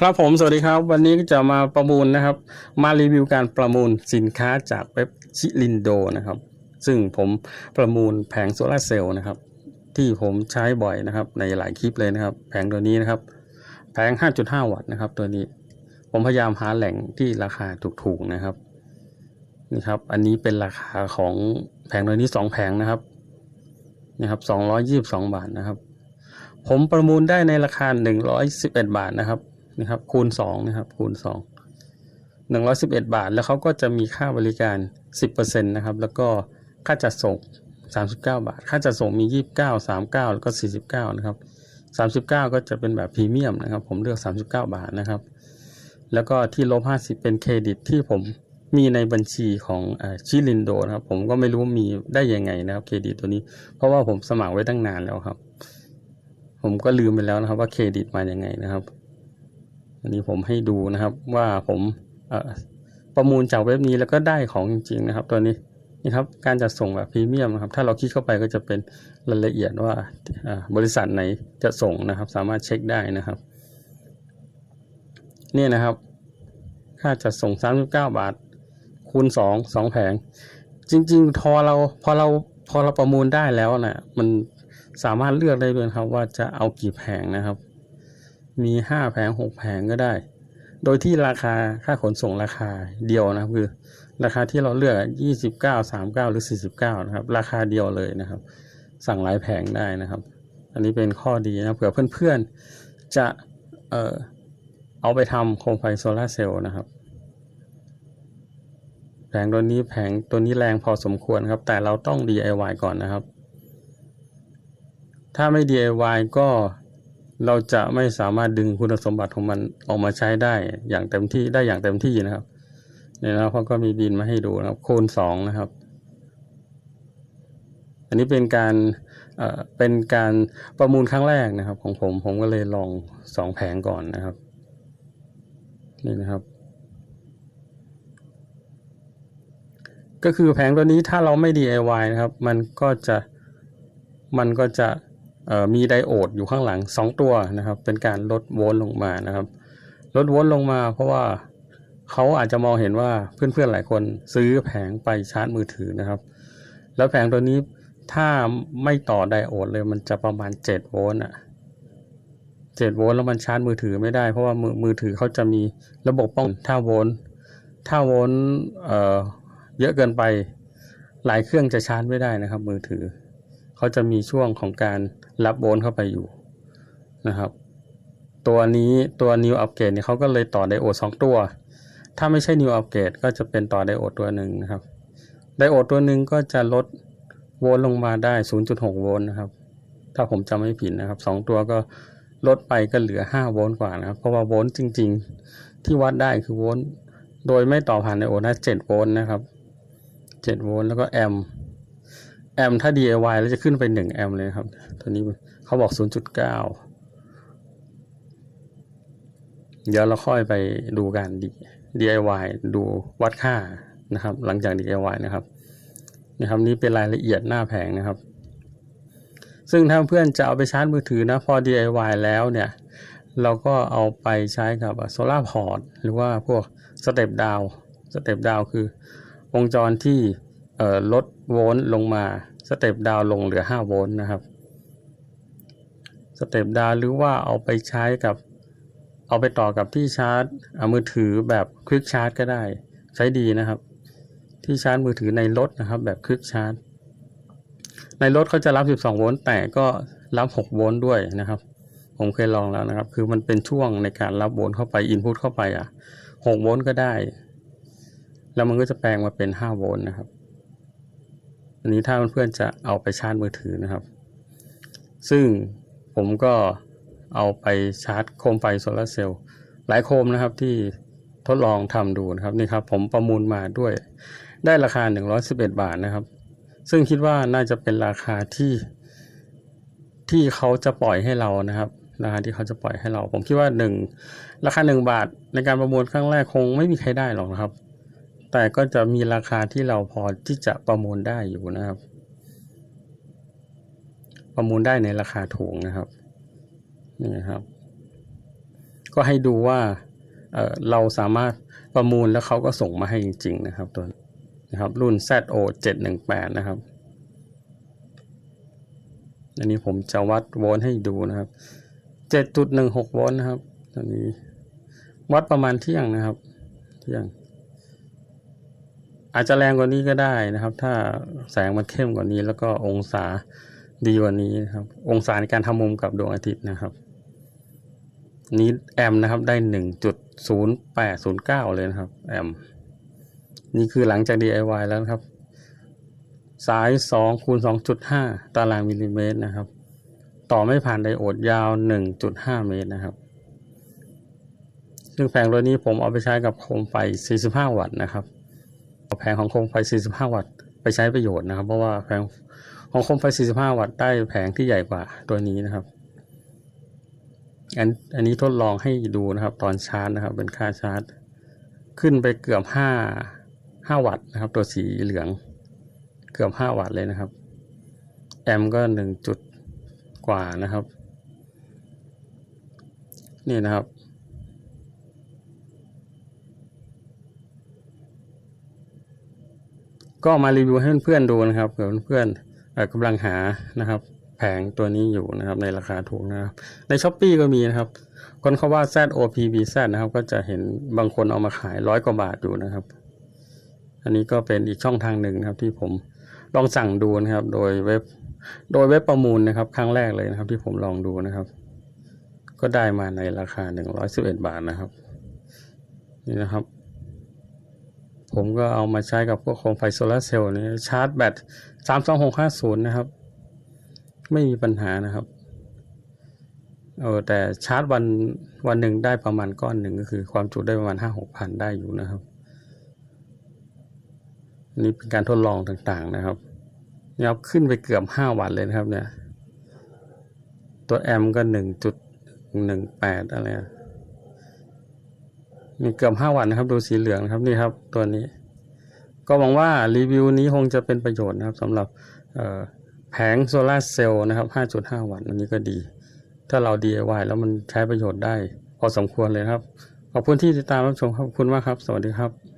ครับผมสวัสดีครับ วันนี้ก็จะมาประมูลนะครับ มารีวิวการประมูลสินค้าจากเว็บชิลินโดนะครับ ซึ่งผมประมูลแผงโซลาเซลล์นะครับ ที่ผมใช้บ่อยนะครับ ในหลายคลิปเลยนะครับ แผงตัวนี้นะครับ แผง 5.5 วัตต์นะครับ ตัวนี้ผมพยายามหาแหล่งที่ราคาถูกๆนะครับนี่ครับ อันนี้เป็นราคาของแผงตัวนี้สองแผงนะครับนะครับ222 บาทนะครับ ผมประมูลได้ในราคา 111 บาทนะครับ นี่ครับ คูณ2นะครับ คูณ2 111 บาท แล้วเขาก็จะมีค่าบริการ 10%นะครับ แล้วก็ค่าจัดส่ง 39 บาท ค่าจัดส่งมี 29 39 แล้วก็ 49 นะครับ 39 ก็จะเป็นแบบพรีเมียมนะครับ ผมเลือก 39 บาทนะครับ แล้วก็ที่ลบ 50 เป็นเครดิตที่ผมมีในบัญชีของชิลินโดนะครับ ผมก็ไม่รู้ว่ามีได้ยังไงนะครับเครดิตตัวนี้ เพราะว่าผมสมัครไว้ตั้งนานแล้วครับ ผมก็ลืมไปแล้วนะครับว่าเครดิตมาอย่างไงนะครับ อันนี้ผมให้ดูนะครับว่าผมประมูลจากเว็บนี้แล้วก็ได้ของจริงๆนะครับ ตัวนี้นี่ครับการจัดส่งแบบพรีเมียมนะครับ ถ้าเราคลิกเข้าไปก็จะเป็นรายละเอียดว่าบริษัทไหนจะส่งนะครับ สามารถเช็คได้นะครับนี่นะครับ ค่าจัดส่ง 39 บาท คูณ 2 2 แผง จริง ๆ พอเราพอเราพอเราประมูลได้แล้วนะ่ะมันสามารถเลือกได้ด้วยครับว่าจะเอากี่แผงนะครับ มีห้าแผงหกแผงก็ได้ โดยที่ราคาค่าขนส่งราคาเดียวนะคือ ราคาที่เราเลือกยี่สิบเก้าสามเก้าหรือสี่สิบเก้านะครับ ราคาเดียวเลยนะครับ สั่งหลายแผงได้นะครับ อันนี้เป็นข้อดีนะเผื่อเพื่อนๆจะเออเอาไปทำโคมไฟโซลาร์เซลล์นะครับแผงตัวนี้แผงตัวนี้แรงพอสมควรครับ แต่เราต้อง DIY ก่อนนะครับ ถ้าไม่ DIY ก็ เราจะไม่สามารถดึงคุณสมบัติของมันออกมาใช้ได้อย่างเต็มที่ได้อย่างเต็มที่นะครับเนี่ยนะเขาก็มีบินมาให้ดูนะครับ โคนสองนะครับ อันนี้เป็นการเอ่อเป็นการประมูลครั้งแรกนะครับ ของผมผมก็เลยลองสองแผงก่อนนะครับนี่นะครับ ก็คือแผงตัวนี้ถ้าเราไม่ DIY นะครับ มันก็จะมันก็จะ มีไดโอดอยู่ข้างหลัง 2 ตัวนะครับ เป็นการลดโวลต์ลงมานะครับ ลดโวลต์ลงมา เพราะว่าเขาอาจจะมองเห็นว่าเพื่อนๆหลายคนซื้อแผงไปชาร์จมือถือนะครับ แล้วแผงตัวนี้ถ้าไม่ต่อไดโอดเลยมันจะประมาณ 7 โวลต์อะ7โวลต์แล้วมันชาร์จมือถือไม่ได้ เพราะว่ามือมือถือเขาจะมีระบบป้องถ้าโวลต์ถ้าโวลต์เอ่อเยอะเกินไป หลายเครื่องจะชาร์จไม่ได้นะครับ มือถือ เขาจะมีช่วงของการรับโวลต์เข้าไปอยู่นะครับ ตัวนี้ตัว New Upgrade เนี่ยเขาก็เลยต่อไดโอดสองตัว ถ้าไม่ใช่ New Upgrade ก็จะเป็นต่อไดโอดตัวหนึ่งนะครับไดโอดตัวหนึ่งก็จะลดโวลต์ลงมาได้ 0.6 โวลต์นะครับ ถ้าผมจำไม่ผิดนะครับสองตัวก็ลดไปก็เหลือ 5 โวลต์กว่านะครับ เพราะว่าโวลต์จริง ๆ ที่วัดได้คือโวลต์ โดยไม่ต่อผ่านไดโอดนะ7โวลต์นะครับ 7 โวลต์แล้วก็แอมป์ แอมถ้า DIY แล้วจะขึ้นไป1แอมเลยครับ ตัวนี้เขาบอก 0.9 เดี๋ยวเราค่อยไปดูการ DIY ดูวัดค่านะครับ หลังจาก DIY นะครับนะครับนี่เป็นรายละเอียดหน้าแผงนะครับ ซึ่งถ้าเพื่อนจะเอาไปชาร์จมือถือนะพอ DIY แล้วเนี่ยเราก็เอาไปใช้กับโซลาร์พอร์ตหรือว่าพวกสเต็ปดาวสเต็ปดาวคือวงจรที่ ลดโวลต์ลงมาสเต็ปดาวลงเหลือ 5 โวลต์นะครับสเต็ปดาวหรือว่าเอาไปใช้กับ เอาไปต่อกับที่ชาร์จมือถือแบบควิกชาร์จก็ได้ใช้ดีนะครับ ที่ชาร์จมือถือในรถนะครับ แบบควิกชาร์จ ในรถเขาจะรับ 12 โวลต์แต่ก็รับ 6 โวลต์ด้วยนะครับ ผมเคยลองแล้วนะครับ คือมันเป็นช่วงในการรับโวลต์เข้าไปอินพุตเข้าไปอะ 6 โวลต์ก็ได้ แล้วมันก็จะแปลงมาเป็น 5 โวลต์นะครับ อันนี้ถ้าเพื่อนๆจะเอาไปชาร์จมือถือนะครับ ซึ่งผมก็เอาไปชาร์จโคมไฟโซลาร์เซลล์หลายโคมนะครับที่ทดลองทำดูนะครับนี่ครับผมประมูลมาด้วยได้ราคา 111 บาทนะครับ ซึ่งคิดว่าน่าจะเป็นราคาที่ที่เขาจะปล่อยให้เรานะครับราคาที่เขาจะปล่อยให้เรา ผมคิดว่าหนึ่งราคาหนึ่งบาทในการประมูลครั้งแรกคงไม่มีใครได้หรอกนะครับ แต่ก็จะมีราคาที่เราพอที่จะประมูลได้อยู่นะครับ ประมูลได้ในราคาถูกนะครับนี่นะครับ ก็ให้ดูว่าเอ่อเราสามารถประมูลแล้วเขาก็ส่งมาให้จริง ๆ นะครับตัวนี้นะครับ รุ่น ZO 718นะครับอันนี้ผมจะวัดโวลต์ให้ดูนะครับ 7.16 โวลต์นะครับตัวนี้ วัดประมาณเที่ยงนะครับ เที่ยง อาจจะแรงกว่านี้ก็ได้นะครับ ถ้าแสงมันเข้มกว่านี้ แล้วก็องศาดีกว่านี้นะครับ องศาในการทำมุมกับดวงอาทิตย์นะครับ นี้แอมนะครับได้1.0809เก้าเลยนะครับ แอม นี่คือหลังจาก DIY แล้วครับ สาย2คูณ2.5ตารางมิลลิเมตรนะครับ ต่อไม่ผ่านไดโอดยาว1.5เมตรนะครับซึ่งแผงตัวนี้ผมเอาไปใช้กับโคมไฟ 45 วัตต์นะครับ แผงของโคมไฟ 45 วัตต์ไปใช้ประโยชน์นะครับ เพราะว่าแผงของโคมไฟ 45 วัตต์ได้แผงที่ใหญ่กว่าตัวนี้นะครับ อันอันนี้ทดลองให้ดูนะครับ ตอนชาร์จนะครับ เป็นค่าชาร์จ ขึ้นไปเกือบ 5 5 วัตต์นะครับ ตัวสีเหลืองเกือบ 5 วัตต์เลยนะครับ แอมป์ก็ 1 จุดกว่านะครับ นี่นะครับ ก็มารีวิวให้เพื่อนๆดูนะครับเผื่อเพื่อนๆกำลังหานะครับ แผงตัวนี้อยู่นะครับในราคาถูกนะครับในช้อปปีก็มีนะครับคนเขาว่า ZOPBZ นะครับ ก็จะเห็นบางคนเอามาขายร้อยกว่าบาทอยู่นะครับ อันนี้ก็เป็นอีกช่องทางหนึ่งนะครับที่ผมลองสั่งดูนะครับ โดยเว็บโดยเว็บประมูลนะครับ ครั้งแรกเลยนะครับ ที่ผมลองดูนะครับ ก็ได้มาในราคา 111 บาทนะครับ นี่นะครับ ผมก็เอามาใช้กับพวกโคมไฟโซลาเซลล์นี่ชาร์จแบต32650นย์นะครับ ไม่มีปัญหานะครับเออแต่ชาร์จวันวันหนึ่งได้ประมาณก้อนหนึ่งก็คือ ความจุได้ประมาณห้าหกพันได้อยู่นะครับ นี่เป็นการทดลองต่างๆนะครับนี่ครับขึ้นไปเกือบห้าวัตต์เลยนะครับเนี่ย ตัวแอมก็หนึ่งจุดหนึ่งแปดอะไรอะ มีเกือบห้าวัตนะครับ ดูสีเหลืองนะครับนี่ครับตัวนี้ ก็หวังว่ารีวิวนี้คงจะเป็นประโยชน์นะครับสำหรับแผงโซลาเซลล์นะครับ 5.5 วัตต์อันนี้ก็ดี ถ้าเรา DIY แล้วมันใช้ประโยชน์ได้ พอสมควรเลยครับ ขอบคุณที่ติดตามรับชมครับขอบคุณมากครับ สวัสดีครับ